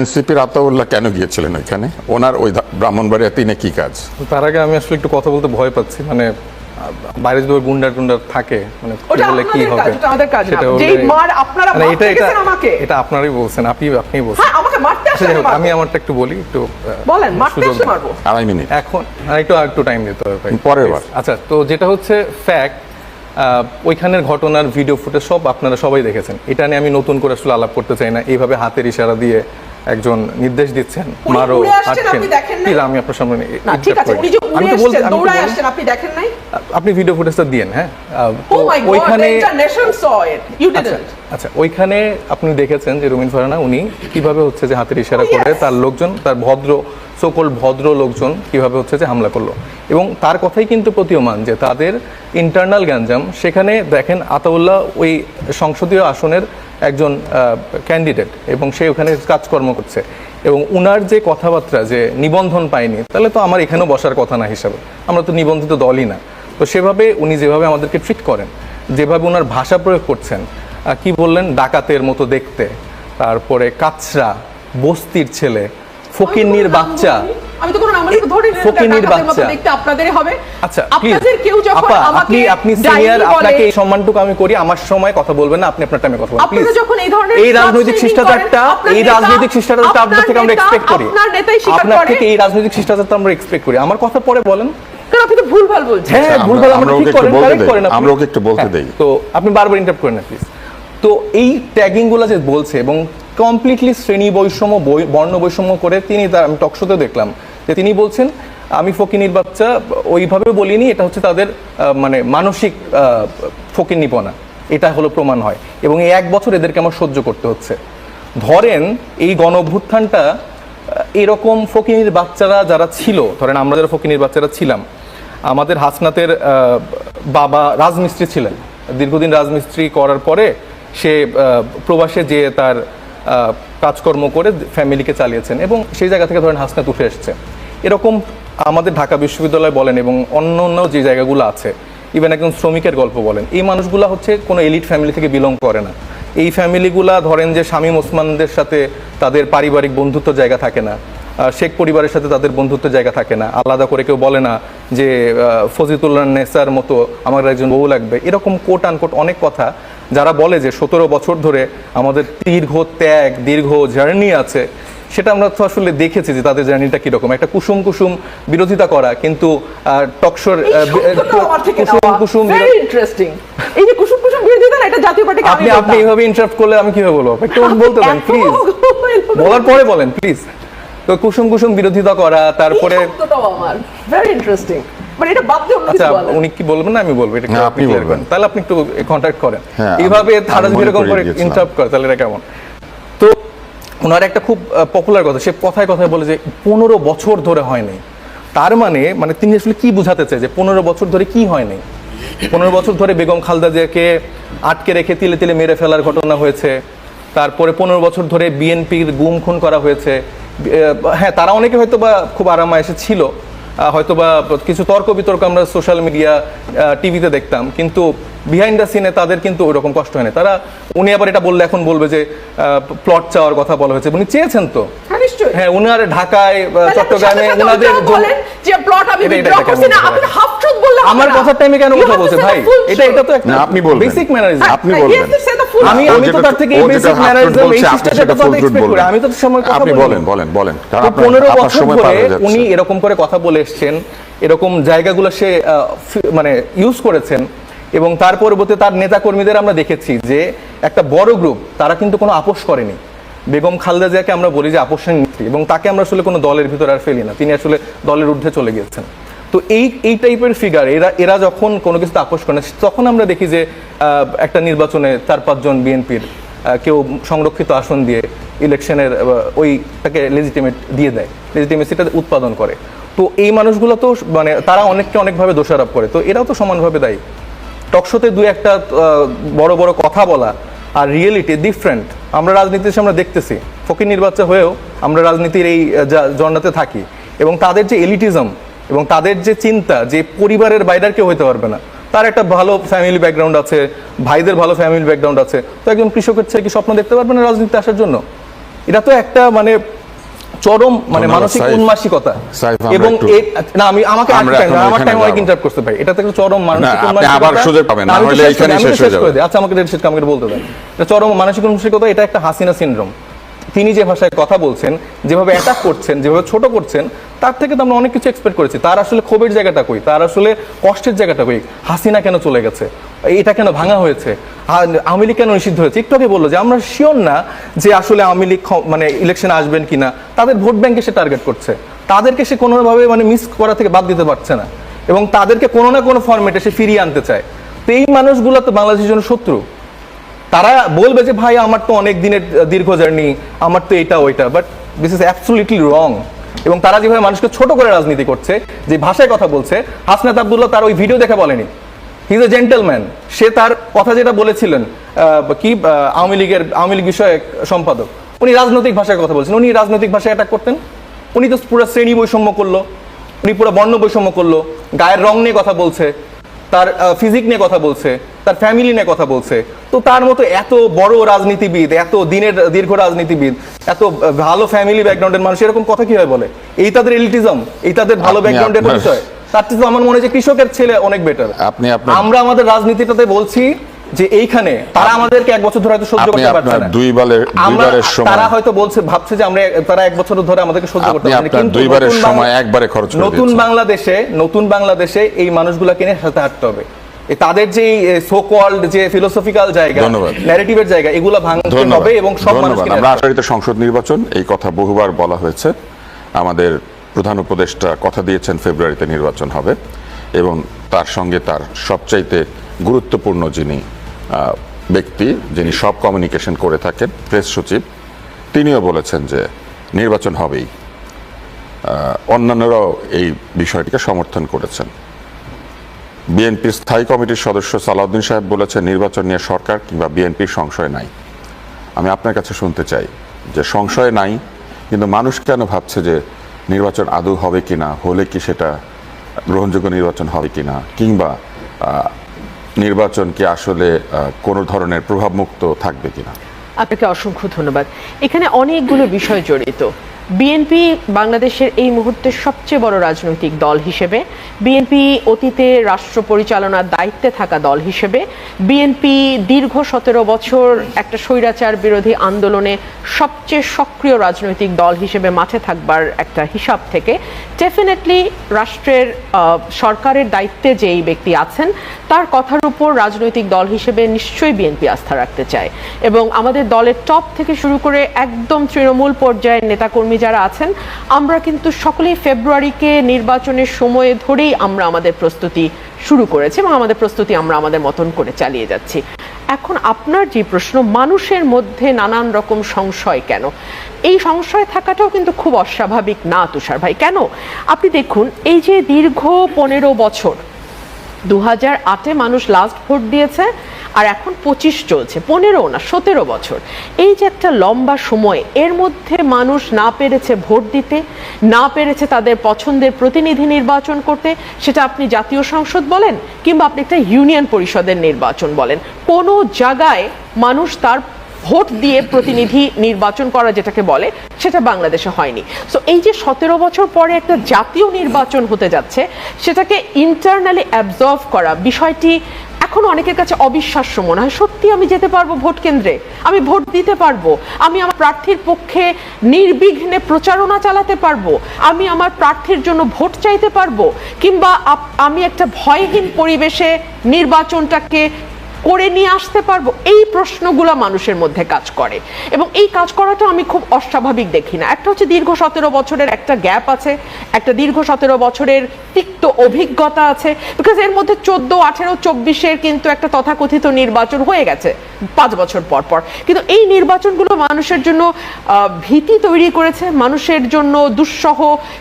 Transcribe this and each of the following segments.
এনসিপির আতাউল্লাহ কেন গিয়েছিলেন ওইখানে? ওনার ওই ব্রাহ্মণবাড়িয়া তিনে কি কাজ? তার আগে আমি আসলে একটু কথা বলতে ভয় পাচ্ছি মানে বাইরে যদি ওই গুন্ডার টুন্ডার থাকে মানে বললে কি হবে? মানে এটা এটা এটা আপনারই বলছেন আপনি আপনিই বলছেন। হ্যাঁ আমাকে মারতে আচ্ছা। আমি আমারটা একটু বলি একটু বলেন আড়াই মিনিট। এখন আর একটু আর একটু টাইম দিতে হবে পরের বার। আচ্ছা তো যেটা হচ্ছে ফ্যাক্ট ওইখানের ঘটনার ভিডিও ফুটেজ সব আপনারা সবাই দেখেছেন। এটা নিয়ে আমি নতুন করে আসলে আলাপ করতে চাই না। এইভাবে হাতের ইশারা দিয়ে একজন নির্দেশ দিচ্ছেন মারো? প্লিজ আমি আপনার সামনে না ঠিক আছে উনি যে আমি তো বলতে আসছেন দৌড়ায় আসছেন আপনি দেখেন নাই? আপনি ভিডিও ফুটেজটা দিয়েন হ্যাঁ? গড ওইখানে আচ্ছা আচ্ছা ওইখানে আপনি দেখেছেন যে রুমিন ফারানা উনি কীভাবে হচ্ছে যে হাতের ইশারা Oh, করে তার লোকজন তার ভদ্র সকল ভদ্র লোকজন কীভাবে হচ্ছে যে হামলা করল। এবং তার কথাই কিন্তু প্রতীয়মান যে তাদের ইন্টারনাল গ্যাঞ্জাম সেখানে দেখেন আতাউল্লাহ ওই সংসদীয় আসনের একজন ক্যান্ডিডেট এবং সে ওখানে কাজকর্ম করছে। এবং উনার যে কথাবার্তা যে নিবন্ধন পায়নি তাহলে তো আমার এখানেও বসার কথা না হিসাবে। আমরা তো নিবন্ধিত দলই না। তো সেভাবে উনি যেভাবে আমাদেরকে ট্রিট করেন যেভাবে ওনার ভাষা প্রয়োগ করছেন কি বললেন? ডাকাতের মতো দেখতে তারপরে কাচরা বস্তির ছেলে ফকিন্নির বাচ্চা। আমি তো কোনো নাম ধরে বাচ্চা। দেখতে আপনাদেরই হবে। আচ্ছা আপনাদের কেউ যখন আমাকে আপনি আপনি সিনিয়র আপনাকে এই সম্মানটুকু আমি করি আমার সময় কথা বলবেন না আপনি আপনার টাইমে কথা বলবেন। আপনারা প্লিজ যখন এই ধরনের এই রাজনৈতিক শিষ্টাচারটা এই রাজনৈতিক শিষ্টাচারটা আপনার আপনার থেকে আমরা এক্সপেক্ট করি। আপনার নেতাই স্বীকার আপনার করে। থেকে এই রাজনৈতিক শিষ্টাচারটা আমরা এক্সপেক্ট করি। আমার কথা পরে বলেন। কারণ আপনি তো ভুলভাল বলছেন। হ্যাঁ ভুলভাল আমরা আমরা ঠিক করেন বলতে করেন আমরা ওকে একটু বলতে হ্যাঁ, দেই। তো আপনি বারবার ইন্টারাপ্ট করেন না প্লিজ তো এই ট্যাগিংগুলো যে বলছে এবং কমপ্লিটলি শ্রেণি বৈষম্য বর্ণ বৈষম্য করে তিনি তার আমি টকশোতে দেখলাম যে তিনি বলছেন আমি ফকিনির বাচ্চা ওইভাবে বলিনি এটা হচ্ছে তাদের মানে মানসিক আহ, ফকিন্নিপনা। এটা হলো প্রমাণ হয়। এবং এই এক বছর এদেরকে আমার সহ্য করতে হচ্ছে। ধরেন এই গণ অভ্যুত্থানটা এরকম ফকিনির বাচ্চারা যারা ছিল ধরেন আমরা যারা ফকিনির বাচ্চারা ছিলাম আমাদের হাসনাতের বাবা রাজমিস্ত্রি ছিলেন। দীর্ঘদিন রাজমিস্ত্রি করার পরে সে প্রবাসে যেয়ে তার কাজকর্ম করে ফ্যামিলিকে চালিয়েছেন এবং সেই জায়গা থেকে ধরেন হাসনাত উঠে এসছে। এরকম আমাদের ঢাকা বিশ্ববিদ্যালয় বলেন এবং অন্য অন্য যে জায়গাগুলো আছে ইভেন একজন শ্রমিকের গল্প বলেন, এই মানুষগুলা হচ্ছে কোনো এলিট ফ্যামিলি থেকে বিলং করে না। এই ফ্যামিলিগুলা ধরেন যে শামীম ওসমানদের সাথে তাদের পারিবারিক বন্ধুত্ব জায়গা থাকে না শেখ পরিবারের সাথে তাদের বন্ধুত্ব জায়গা থাকে না, আলাদা করে কেউ বলে না যে ফজিতুল্লাহ নেসার মতো আমার একজন বউ লাগবে। এরকম কোট আনকোট অনেক কথা যারা বলে যে সতেরো বছর ধরে আমাদের দীর্ঘ ত্যাগ, দীর্ঘ জার্নি আছে সেটা আমরা তো আসলে দেখেছি যে তাদের জার্নিটা কীরকম। একটা কুসুম কুসুম বিরোধিতা করা কিন্তু টকশোর কুসুম কুসুম ইন্টারেস্টিং এই যে কুসুম কুসুম বিরোধিতা না এটা জাতীয় পার্টিকে আপনি আপনি এইভাবে ইন্টারাপ্ট করলে আমি কীভাবে বলব? একটু বলতে দেন প্লিজ বলার পরে বলেন প্লিজ তো কুসুম কুসুম বিরোধিতা করা তারপরে আমার ভেরি ইন্টারেস্টিং মানে অন্য আচ্ছা উনি কি বলবেন না আমি বলব? এটা আপনি বলবেন। তাহলে আপনি একটু কন্ট্যাক্ট করেন। হ্যাঁ, এইভাবে তারা এরকম করে। ইন্টারাপ্ট করে তাহলে এটা কেমন? ওনার একটা খুব পপুলার কথা, সে কথায় কথায় বলে যে পনেরো বছর ধরে হয়নি তার মানে মানে তিনি আসলে কি বুঝাতে চায় যে পনেরো বছর ধরে কি হয়নি পনেরো বছর ধরে বেগম খালদা জিয়াকে আটকে রেখে তিলে তিলে মেরে ফেলার ঘটনা হয়েছে, তারপরে পনেরো বছর ধরে বিএনপির গুম খুন করা হয়েছে হ্যাঁ তারা অনেকে হয়তো বা খুব আরামায় ছিল হয়তো বা কিছু তর্ক বিতর্ক আমরা সোশ্যাল মিডিয়া টিভিতে দেখতাম। কিন্তু বিহাইন্ড দ্য সিনে তাদের কিন্তু ওই রকম কষ্ট হয় না। তারা উনি আবার এটা বললে এখন বলবে যে প্লট চাওয়ার কথা বলা হয়েছে। উনি চেয়েছেন তো। হ্যাঁ নিশ্চয়ই। হ্যাঁ উনার ঢাকায় চট্টগ্রামে যে প্লট আমি করছি না? আপনি হাফ ট্রুথ বললে আমার কথার টাইমে কেন কথা বলছে? ভাই এটা এটা তো একটা না, আপনি বলবেন। বেসিক ম্যানারিজম আপনি বলবেন। আমি আমি তো তার থেকে এই বেসিক ম্যানারিজম এই শিষ্টাচারটা তো এক্সপেক্ট করি। আমি তো সময় কথা আপনি বলেন। বলেন বলেন কারণ আপনার- বছর ধরে উনি এরকম করে কথা বলে এসছেন এরকম জায়গাগুলো সে মানে ইউজ করেছেন এবং তার পরবর্তী তার নেতা কর্মীদের আমরা দেখেছি যে একটা বড় গ্রুপ তারা কিন্তু কোনো আপোষ করেনি। বেগম খালেদা জিয়াকে আমরা বলি যে আপোষের নীতি এবং তাকে আমরা আসলে কোনো দলের ভিতরে আর ফেলি না। তিনি আসলে দলের ঊর্ধ্বে চলে গিয়েছেন। তো এই এই টাইপের ফিগার এরা এরা যখন কোনো কিছুতে আপোষ করে না, তখন আমরা দেখি যে একটা নির্বাচনে চার পাঁচজন বিএনপির কেউ সংরক্ষিত আসন দিয়ে ইলেকশনের ওইটাকে লেজিটিমেট দিয়ে দেয় লেজিটিমেসিটা উৎপাদন করে। তো এই মানুষগুলো তো মানে তারা অনেককে অনেকভাবে দোষারোপ করে তো এরাও তো সমানভাবে দায়ী। টকশোতে দু একটা বড় বড় কথা বলা আর রিয়েলিটি ডিফারেন্ট আমরা রাজনীতিতে আমরা দেখতেছি ফকির নির্বাচন হয়েও আমরা রাজনীতির এই জন্নাতে থাকি। এবং তাদের যে এলিটিজম এবং তাদের যে চিন্তা যে পরিবারের বাইরে কেউ হইতে পারবে না তার একটা ভালো ফ্যামিলি ব্যাকগ্রাউন্ড আছে ভাইদের ভালো ফ্যামিলি ব্যাকগ্রাউন্ড আছে। তো একজন কৃষকের ছেলে কি স্বপ্ন দেখতে পারবে না রাজনীতিতে আসার জন্য? এটা তো একটা মানে চরম মানে মানসিক উন্মাসিকতা। এবং না আমি আমাকে আমরা এখন টাইম অনেক। ইন্টারাপ্ট করতে পারি। এটা থেকে চরম মানসিক উন্মাসিকতা আবার সুযোগ পাবেন, না হলে তো শেষ হয়ে যাবে। আচ্ছা আমাকে শেষ আমাকে বলতে দেন। এটা চরম মানসিক উন্মাসিকতা এটা একটা হাসিনা সিনড্রোম তিনি যে ভাষায় কথা বলছেন, যেভাবে অ্যাটাক করছেন, যেভাবে ছোট করছেন, তার থেকে তো আমরা অনেক কিছু এক্সপেক্ট করেছি। তার আসলে ক্ষোভের জায়গাটা কই? তার আসলে কষ্টের জায়গাটা কই? হাসিনা কেন চলে গেছে? এটা কেন ভাঙা হয়েছে? আওয়ামী লীগ কেন নিষিদ্ধ হয়েছে? একটু আগে বলল যে, আমরা শিওর না যে আসলে আওয়ামী লীগ মানে ইলেকশন আসবেন কিনা। তাদের ভোট ব্যাংকে সে টার্গেট করছে। তাদেরকে সে কোনোভাবে মানে মিস করা থেকে বাদ দিতে পারছে না। এবং তাদেরকে কোনো না কোনো ফর্মেটে সে ফিরিয়ে আনতে চায়। তো এই মানুষগুলো তো বাংলাদেশের জন্য শত্রু। তারা বলবে যে, ভাই, আমার তো অনেক দিনের দীর্ঘ জার্নি, আমার তো এটা, ওইটা। But this is absolutely wrong এবং তারা যেভাবে মানুষকে ছোট করে রাজনীতি করছে, যে ভাষায় কথা বলছে, হাসনাত আবদুল্লাহ তার ওই ভিডিও দেখে বলেনি। হি ইজ এ জেন্টেলম্যান সে তার কথা যেটা বলেছিলেন কি আওয়ামী লীগের, আওয়ামী লীগ বিষয়ক সম্পাদক, উনি রাজনৈতিক ভাষায় কথা বলছেন। উনি রাজনৈতিক ভাষায় অ্যাটাক করতেন। উনি তো পুরো শ্রেণি বৈষম্য করল, উনি পুরো বর্ণ বৈষম্য করল, গায়ের রং নিয়ে কথা বলছে। তার ফিজিক নিয়ে কথা বলছে তার ফ্যামিলি নিয়ে কথা বলছে। তো তার মতো এত বড় রাজনীতিবিদ এত দিনের দীর্ঘ রাজনীতিবিদ এত ভালো ফ্যামিলি ব্যাকগ্রাউন্ডের মানুষ এরকম কথা কীভাবে বলে? এই তাদের এলিটিজম এই তাদের ভালো ব্যাকগ্রাউন্ডের পরিচয়। তার চেয়ে তো আমার মনে হয় যে কৃষকের ছেলে অনেক বেটার আপনি আমরা আমাদের রাজনীতিটাতে বলছি যে এইখানে তারা আমাদেরকে এক বছর ধরে হয়তো সহ্য করতে পারছে না। দুই আমরা দুইবারের সময় তারা হয়তো বলছে ভাবছে যে আমরা তারা এক বছর ধরে আমাদেরকে সহ্য করতে পারছে না। কিন্তু দুইবারের সময় একবারে খরচ করে নতুন বাংলাদেশে নতুন বাংলাদেশে এই মানুষগুলোকে নিয়ে সাথে হাঁটতে হবে। তাদের যে সো কল্ড যে ফিলোসফিক্যাল জায়গা। ন্যারেটিভের জায়গা এগুলো ভাঙতে হবে এবং সব মানুষকে আমরা আশারিত সংসদ নির্বাচন এই কথা বহুবার বলা হয়েছে। আমাদের প্রধান উপদেষ্টা কথা দিয়েছেন ফেব্রুয়ারিতে নির্বাচন হবে এবং তার সঙ্গে তার সবচাইতে গুরুত্বপূর্ণ যিনি ব্যক্তি যিনি সব কমিউনিকেশন করে থাকেন প্রেস সচিব তিনিও বলেছেন যে নির্বাচন হবেই। অন্যান্যরাও এই বিষয়টিকে সমর্থন করেছেন। বিএনপির স্থায়ী কমিটির সদস্য সালাউদ্দিন সাহেব বলেছেন নির্বাচন নিয়ে সরকার কিংবা বিএনপির সংশয় নাই। আমি আপনার কাছে শুনতে চাই যে সংশয় নাই কিন্তু মানুষ কেন ভাবছে যে নির্বাচন আদৌ হবে কিনা হলে কি সেটা গ্রহণযোগ্য নির্বাচন হবে কিনা কিংবা আহ, নির্বাচন কি আসলে কোনো ধরনের প্রভাবমুক্ত থাকবে কিনা? আপনাকে অসংখ্য ধন্যবাদ। এখানে অনেকগুলো বিষয় জড়িত। বিএনপি বাংলাদেশের এই মুহূর্তে সবচেয়ে বড় রাজনৈতিক দল হিসেবে, বিএনপি অতীতে রাষ্ট্র পরিচালনার দায়িত্বে থাকা দল হিসেবে, বিএনপি দীর্ঘ সতেরো বছর একটা স্বৈরাচার বিরোধী আন্দোলনে সবচেয়ে সক্রিয় রাজনৈতিক দল হিসেবে মাঠে থাকবার একটা হিসাব থেকে ডেফিনেটলি রাষ্ট্রের সরকারের দায়িত্বে যেই ব্যক্তি আছেন, তার কথার উপর রাজনৈতিক দল হিসেবে নিশ্চয়ই বিএনপি আস্থা রাখতে চায়। এবং আমাদের দলের টপ থেকে শুরু করে একদম তৃণমূল পর্যায়ের নেতাকর্মী যারা আছেন, আমরা কিন্তু সকলেই ফেব্রুয়ারিকে নির্বাচনের সময় ধরেই আমরা আমাদের প্রস্তুতি শুরু করেছি এবং আমাদের প্রস্তুতি আমরা আমাদের মতন করে চালিয়ে যাচ্ছি। এখন আপনার যে প্রশ্ন, মানুষের মধ্যে নানান রকম সংশয় কেন? এই সংশয় থাকাটাও কিন্তু খুব অস্বাভাবিক না, তুষার ভাই। কেন? আপনি দেখুন, এই যে দীর্ঘ পনেরো বছর দু হাজার আটে মানুষ লাস্ট ভোট দিয়েছে আর এখন পঁচিশ চলছে, পনেরো না, সতেরো বছর। এই যে একটা লম্বা সময়, এর মধ্যে মানুষ না পেরেছে ভোট দিতে, না পেরেছে তাদের পছন্দের প্রতিনিধি নির্বাচন করতে, সেটা আপনি জাতীয় সংসদ বলেন কিংবা আপনি একটা ইউনিয়ন পরিষদের নির্বাচন বলেন। কোনো জায়গায় মানুষ তার ভোট দিয়ে প্রতিনিধি নির্বাচন করা যেটাকে বলে, সেটা বাংলাদেশে হয়নি। সো এই যে সতেরো বছর পরে একটা জাতীয় নির্বাচন হতে যাচ্ছে, সেটাকে ইন্টারনালি অ্যাবজর্ভ করা, বিষয়টি এখন অনেকের কাছে অবিশ্বাস্য মনে হয়, সত্যি আমি যেতে পারব ভোট কেন্দ্রে? আমি ভোট দিতে পারব? আমি আমার প্রার্থীর পক্ষে নির্বিঘ্নে প্রচারণা চালাতে পারব? আমি আমার প্রার্থীর জন্য ভোট চাইতে পারব? কিংবা আমি একটা ভয়হীন পরিবেশে নির্বাচনটাকে করে নিয়ে আসতে পারব? এই প্রশ্নগুলো মানুষের মধ্যে কাজ করে। এবং এই কাজ করাটা আমি খুব অস্বাভাবিক দেখি না। একটা হচ্ছে দীর্ঘ সতেরো বছরের একটা গ্যাপ আছে, একটা দীর্ঘ সতেরো বছরের তিক্ত অভিজ্ঞতা আছে। বিকজ এর মধ্যে চোদ্দ, আঠেরো, চব্বিশের কিন্তু একটা তথাকথিত নির্বাচন হয়ে গেছে পাঁচ বছর পর পর। কিন্তু এই নির্বাচনগুলো মানুষের জন্য ভীতি তৈরি করেছে, মানুষের জন্য দুঃসহ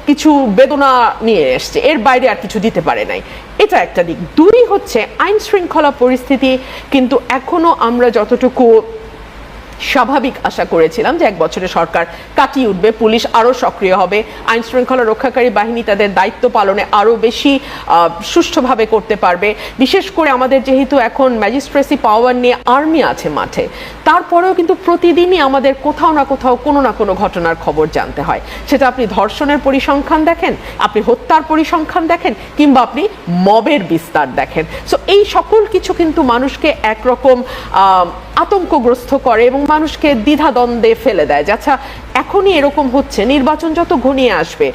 কিছু বেদনা নিয়ে এসছে। এর বাইরে আর কিছু দিতে পারে নাই। এটা একটা দিক। দুই হচ্ছে আইন শৃঙ্খলা পরিস্থিতি কিন্তু এখনও আমরা যতটুকু স্বাভাবিক আশা করেছিলাম যে এক বছরে সরকার কাটিয়ে উঠবে, পুলিশ আরও সক্রিয় হবে। আইন শৃঙ্খলা রক্ষাকারী বাহিনী তাদের দায়িত্ব পালনে আরও বেশি সুষ্ঠুভাবে করতে পারবে। বিশেষ করে আমাদের যেহেতু এখন ম্যাজিস্ট্রেসি পাওয়ার নিয়ে আর্মি আছে মাঠে, তারপরেও কিন্তু প্রতিদিনই আমাদের কোথাও না কোথাও কোনো না কোনো ঘটনার খবর জানতে হয়। সেটা আপনি ধর্ষণের পরিসংখ্যান দেখেন, আপনি হত্যার পরিসংখ্যান দেখেন, কিংবা আপনি মবের বিস্তার দেখেন। সো এই সকল কিছু কিন্তু মানুষকে একরকম আতঙ্কগ্রস্ত করে এবং মানুষকে দ্বিধাদ্বন্দ্বে ফেলে দেয়। যে আচ্ছা এখনই এরকম হচ্ছে, নির্বাচন যত ঘনিয়ে আসবে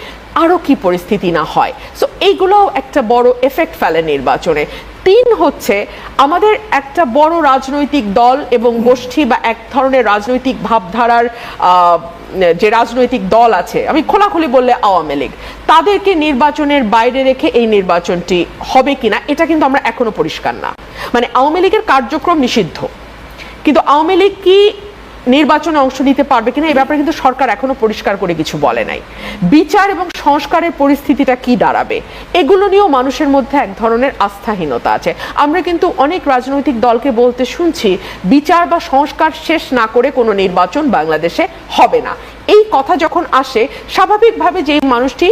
আরও কি পরিস্থিতি না হয়? সো এইগুলোও একটা বড় এফেক্ট ফেলে নির্বাচনে। তিন হচ্ছে, আমাদের একটা বড় রাজনৈতিক দল এবং গোষ্ঠী বা এক ধরনের রাজনৈতিক ভাবধারার যে রাজনৈতিক দল আছে, আমি খোলাখুলি বললে আওয়ামী লীগ, তাদেরকে নির্বাচনের বাইরে রেখে এই নির্বাচনটি হবে কিনা, এটা কিন্তু আমরা এখনও পরিষ্কার না। মানে আওয়ামী লীগের কার্যক্রম নিষিদ্ধ। কিন্তু আওয়ামী লীগ কি নির্বাচনে অংশ নিতে পারবে কিনা এই ব্যাপারে কিন্তু সরকার এখনও পরিষ্কার করে কিছু বলে নাই। বিচার এবং সংস্কারের পরিস্থিতিটা কি দাঁড়াবে? এগুলো নিয়েও মানুষের মধ্যে এক ধরনের আস্থাহীনতা আছে। আমরা কিন্তু অনেক রাজনৈতিক দলকে বলতে শুনছি, বিচার বা সংস্কার শেষ না করে কোনো নির্বাচন বাংলাদেশে হবে না। এই কথা যখন আসে, স্বাভাবিকভাবে যে মানুষটি